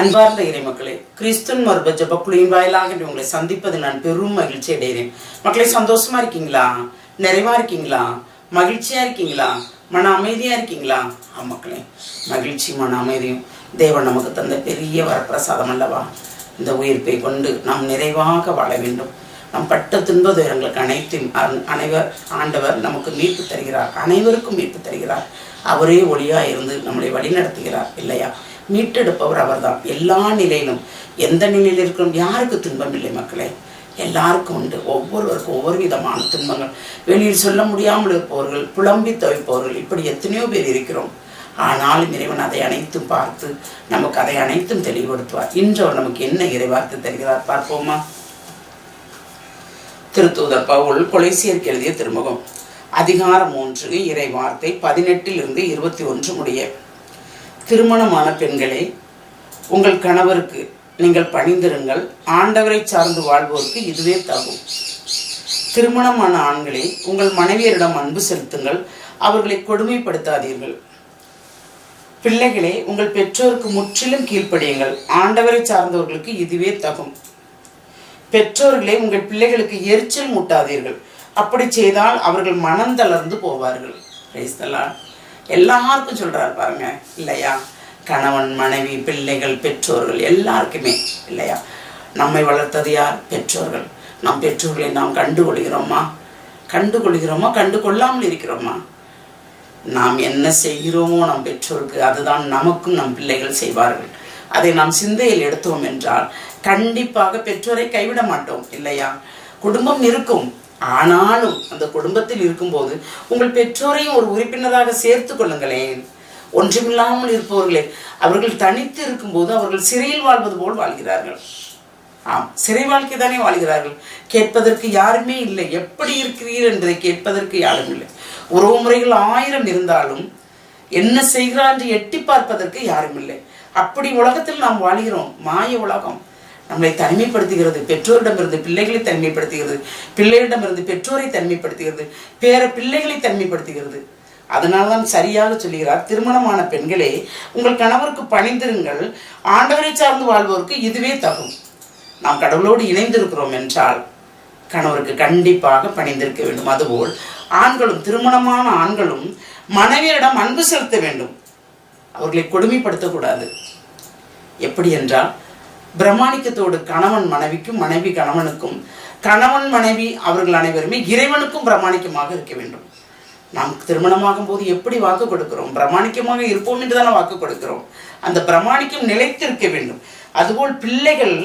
அன்பார்ந்த இறைமக்களே கிறிஸ்துன் மர்ப ஜபக்குழுவின் வாயிலாக உங்களை சந்திப்பது நான் பெரும் மகிழ்ச்சி அடைகிறேன். மக்களே சந்தோஷமா இருக்கீங்களா? நிறைவா இருக்கீங்களா? மகிழ்ச்சியா இருக்கீங்களா? மன அமைதியா இருக்கீங்களா? ஆ மக்களே மகிழ்ச்சி மன அமைதியும். தேவன் நமக்கு தந்த பெரிய வரப்பிரசாதம் அல்லவா? இந்த உயிர்ப்பை கொண்டு நாம் நிறைவாக வாழ வேண்டும். நம் பட்ட துன்ப துயரங்களுக்கு அனைத்தையும் அனைவர் ஆண்டவர் நமக்கு மீட்பு தருகிறார். அனைவருக்கும் மீட்பு தருகிறார். அவரே ஒளியா இருந்து நம்மளை வழிநடத்துகிறார் இல்லையா? மீட்டெடுப்பவர் அவர்தான். எல்லா நிலையிலும் எந்த நிலையில் இருக்கிறோம்? யாருக்கு துன்பம் இல்லை மக்களே? எல்லாருக்கும் உண்டு. ஒவ்வொருவருக்கும் ஒவ்வொரு விதமான துன்பங்கள். வெளியில் சொல்ல முடியாமல் இருப்பவர்கள் புலம்பி தவிப்பவர்கள் இப்படி எத்தனையோ பேர் இருக்கிறோம். ஆனாலும் இறைவன் அதை அனைத்தும் பார்த்து நமக்கு அதை அனைத்தும் தெளிவுபடுத்துவார். இன்று அவர் நமக்கு என்ன இறைவார்த்தை தருகிறார் பார்ப்போமா? திருத்தூதர் பவுல் கொலைசியருக்கு எழுதிய திருமுகம். அதிகாரம் மூன்று இறை வார்த்தை பதினெட்டிலிருந்து இருபத்தி ஒன்று முடிய. திருமணமான பெண்களே உங்கள் கணவருக்கு நீங்கள் பணிந்திருங்கள். ஆண்டவரை சார்ந்து வாழ்வோருக்கு இதுவே தகும். திருமணமான ஆண்களே உங்கள் மனைவியரிடம் அன்பு செலுத்துங்கள். அவர்களை கொடுமைப்படுத்தாதீர்கள். பிள்ளைகளே உங்கள் பெற்றோருக்கு முற்றிலும் கீழ்ப்படியுங்கள். ஆண்டவரை சார்ந்தவர்களுக்கு இதுவே தகும். பெற்றோர்களே உங்கள் பிள்ளைகளுக்கு எரிச்சல் மூட்டாதீர்கள். அப்படி செய்தால் அவர்கள் மனம் தளர்ந்து போவார்கள். Praise. எல்லாருக்கும் சொல்றாரு பாருங்க இல்லையா? கணவன் மனைவி பிள்ளைகள் பெற்றோர்கள் எல்லாருக்குமே இல்லையா? நம்மை வளர்த்தது யார்? பெற்றோர்கள். நம் பெற்றோர்களை நாம் கண்டுகொள்கிறோமா? கண்டுகொள்கிறோமா? கண்டு கொள்ளாமல் இருக்கிறோமா? நாம் என்ன செய்கிறோமோ நம் பெற்றோருக்கு அதுதான் நமக்கும் நம் பிள்ளைகள் செய்வார்கள். அதை நாம் சிந்தையில் எடுத்தோம் என்றால் கண்டிப்பாக பெற்றோரை கைவிட மாட்டோம் இல்லையா? குடும்பம் இருக்கும். ஆனாலும் அந்த குடும்பத்தில் இருக்கும்போது உங்கள் பெற்றோரையும் ஒரு உறுப்பினராக சேர்த்து கொள்ளுங்களேன். ஒன்றுமில்லாமல் இருப்பவர்களே அவர்கள் தனித்து இருக்கும்போது அவர்கள் சிறையில் வாழ்வது போல் வாழ்கிறார்கள். ஆம் சிறை வாழ்க்கை தானே வாழ்கிறார்கள். கேட்பதற்கு யாருமே இல்லை. எப்படி இருக்கிறீர் என்பதை கேட்பதற்கு யாரும் இல்லை. உறவு முறைகள் ஆயிரம் இருந்தாலும் என்ன செய்கிறார் என்று எட்டி பார்ப்பதற்கு யாரும் இல்லை. அப்படி உலகத்தில் நாம் வாழ்கிறோம். மாய உலகம். நம்மளை தனிமைப்படுத்துகிறது. பெற்றோரிடமிருந்து பிள்ளைகளை தனிமைப்படுத்துகிறது. பிள்ளையிடமிருந்து பெற்றோரை தனிமைப்படுத்துகிறது. பேர பிள்ளைகளை தனிமைப்படுத்துகிறது. அதனால்தான் சரியாக சொல்லுகிறார் திருமணமான பெண்களே உங்கள் கணவருக்கு பணிந்திருங்கள். ஆண்டவரை சார்ந்து வாழ்வோருக்கு இதுவே தகும். நாம் கடவுளோடு இணைந்திருக்கிறோம் என்றால் கணவருக்கு கண்டிப்பாக பணிந்திருக்க வேண்டும். அதுபோல் ஆண்களும் திருமணமான ஆண்களும் மனைவியரிடம் அன்பு செலுத்த வேண்டும். அவர்களை கொடுமைப்படுத்தக்கூடாது. எப்படி என்றால் பிரமாணிக்கத்தோடு கணவன் மனைவிக்கும் மனைவி கணவனுக்கும் கணவன் மனைவி அவர்கள் அனைவருமே இறைவனுக்கும் பிரமாணிக்கமாக இருக்க வேண்டும். நாம் திருமணமாகும் போது எப்படி வாக்கு கொடுக்கிறோம்? பிரமாணிக்கமாக இருப்போம் என்று தானே வாக்கு கொடுக்கிறோம். அந்த பிரமாணிக்கம் நிலைத்திருக்க வேண்டும். அதுபோல் பிள்ளைகள்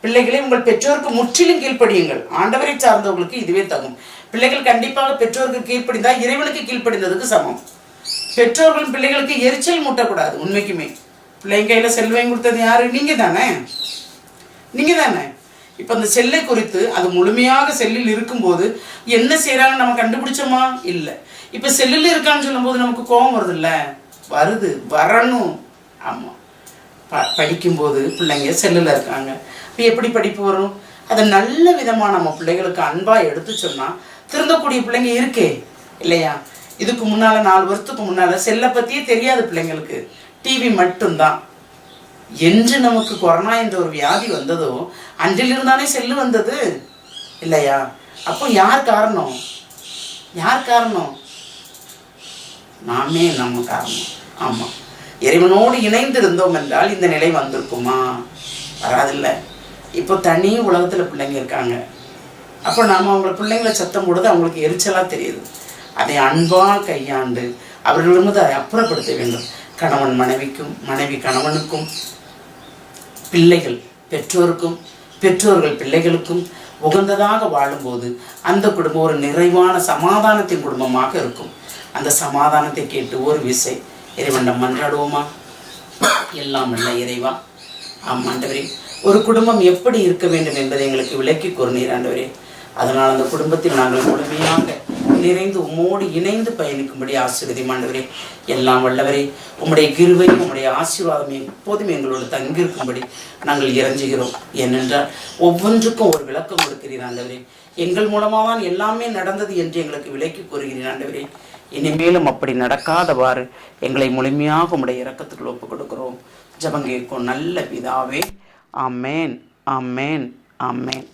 பிள்ளைகளை உங்கள் பெற்றோருக்கு முற்றிலும் கீழ்ப்படியுங்கள். ஆண்டவரை சார்ந்தவர்களுக்கு இதுவே தகும். பிள்ளைகள் கண்டிப்பாக பெற்றோருக்கு கீழ்ப்படிந்தால் இறைவனுக்கு கீழ்ப்படிந்ததுக்கு சமம். பெற்றோர்கள் பிள்ளைகளுக்கு எரிச்சல் மூட்டக்கூடாது உண்மைக்குமே. பிள்ளைங்க கையில் செல் வாங்கி கொடுத்தது யார்? நீங்கள் தானே நீங்கள் தானே இப்போ அந்த செல்லை குறித்து அது முழுமையாக செல்லில் இருக்கும்போது என்ன செய்கிறாங்க நம்ம கண்டுபிடிச்சோமா? இல்லை. இப்போ செல்லில் இருக்கான்னு சொல்லும்போது நமக்கு கோபம் வருது இல்லை வருது. வரணும். ஆமாம் ப படிக்கும்போது பிள்ளைங்க செல்லில் இருக்காங்க. இப்போ எப்படி படிப்பு வரும்? அதை நல்ல விதமாக நம்ம பிள்ளைகளுக்கு அன்பாக எடுத்து சொன்னால் திருந்தக்கூடிய பிள்ளைங்க இருக்கே. இல்லையா? இதுக்கு முன்னால் நாலு வருஷத்துக்கு முன்னால் செல்லை பற்றியே தெரியாது பிள்ளைங்களுக்கு. டிவி மட்டும்தான். என்று நமக்கு கொரோனா என்ற ஒரு வியாதி வந்ததோ அன்றிலிருந்தானே செல்லு வந்தது. இல்லையா? அப்போ யார் காரணம்? யார் காரணம்? நாமே நம்ம காரணம். ஆமாம் இறைவனோடு இணைந்து இருந்தோம் என்றால் இந்த நிலை வந்திருக்குமா? வராதில்ல. இப்போ தனி உலகத்தில் பிள்ளைங்க இருக்காங்க. அப்போ நாம் அவங்கள பிள்ளைங்களை சத்தம் போடுறது அவங்களுக்கு எரிச்சலாக தெரியுது. அதை அன்பாக கையாண்டு அவர்களிடமிருந்து அதை அப்புறப்படுத்த வேண்டும். கணவன் மனைவிக்கும் மனைவி கணவனுக்கும் பிள்ளைகள் பெற்றோருக்கும் பெற்றோர்கள் பிள்ளைகளுக்கும் உகந்ததாக வாழும்போது அந்த குடும்பம் ஒரு நிறைவான சமாதானத்தின் குடும்பமாக இருக்கும். அந்த சமாதானத்தை கேட்டு ஒரு விசை இறைவண்டம் மன்றாடுவோமா? எல்லாம் அல்ல இறைவா. ஆம் ஆண்டவரே. ஒரு குடும்பம் எப்படி இருக்க வேண்டும் என்பதை எங்களுக்கு விளக்கி கூறினீர் ஆண்டவரே. அதனால் அந்த குடும்பத்தில் நாங்கள் முழுமையாக நிறைந்து உம்மோடு இணைந்து பயணிக்கும்படி ஆசீர்வதியும் எல்லாம் வல்லவரே உம்முடைய கிருபையும் உம்முடைய ஆசீர்வாதம் எப்போதும் எங்களோடு தங்கியிருக்கும்படி நாங்கள் இறஞ்சுகிறோம். ஏனென்றால் ஒவ்வொன்றுக்கும் ஒரு விளக்கம் கொடுக்கிறீர் ஆண்டவரே. எங்கள் மூலமாக தான் எல்லாமே நடந்தது என்று எங்களுக்கு விலக்கி கூறுகிறீர் ஆண்டவரே. இனிமேலும் அப்படி நடக்காதவாறு எங்களை முழுமையாக உம்முடைய இரக்கத்துக்குள் ஒப்புக் கொடுக்கிறோம் ஜபங்கேக்கும் நல்ல விதாவே அம்மேன் அம்மேன் அம்மேன்